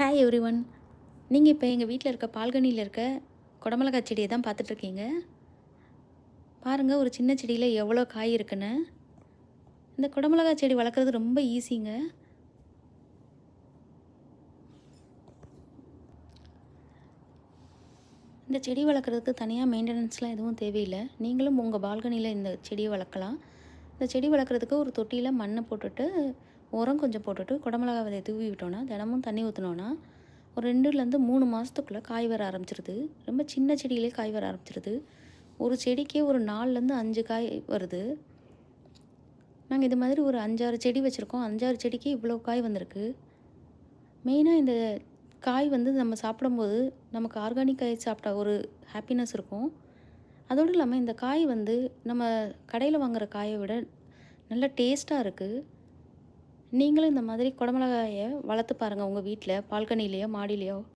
Hi every one நீங்கள் இப்போ எங்கள் வீட்டில் இருக்க பால்கனியில் இருக்க குடமிளகாய் செடியை தான் பார்த்துட்ருக்கீங்க. பாருங்கள் ஒரு சின்ன செடியில் எவ்வளோ காய் இருக்குன்னு. இந்த குடமிளகாய் செடி வளர்க்குறது ரொம்ப ஈஸிங்க. இந்த செடி வளர்க்குறதுக்கு தனியாக மெயின்டெனன்ஸ்லாம் எதுவும் தேவையில்லை. நீங்களும் உங்கள் பால்கனியில் இந்த செடியை வளர்க்கலாம். இந்த செடி வளர்க்குறதுக்கு ஒரு தொட்டியில் மண்ணை போட்டுட்டு உரம் கொஞ்சம் போட்டுட்டு குடமிளகா விதையை தூவி விட்டோன்னா தினமும் தண்ணி ஊற்றினோன்னா ஒரு ரெண்டுலேருந்து மூணு மாதத்துக்குள்ளே காய் வர ஆரம்பிச்சிருது. ரொம்ப சின்ன செடியிலே காய் வர ஆரம்பிச்சிருது. ஒரு செடிக்கே ஒரு நாலுலேருந்து அஞ்சு காய் வருது. நாங்கள் இது மாதிரி ஒரு அஞ்சாறு செடி வச்சுருக்கோம். அஞ்சாறு செடிக்கு இவ்வளோ காய் வந்திருக்கு. மெயினாக இந்த காய் வந்து நம்ம சாப்பிடும்போது நமக்கு ஆர்கானிக் காய் சாப்பிட்டா ஒரு ஹாப்பினஸ் இருக்கும். அதோடு இல்லாமல் இந்த காய் வந்து நம்ம கடையில் வாங்குகிற காயை விட நல்ல டேஸ்ட்டாக இருக்குது நீங்களும் இந்த மாதிரி குடமிளகாயை வளர்த்து பாருங்கள் உங்கள் வீட்டில் பால்கனிலேயோ மாடிலேயோ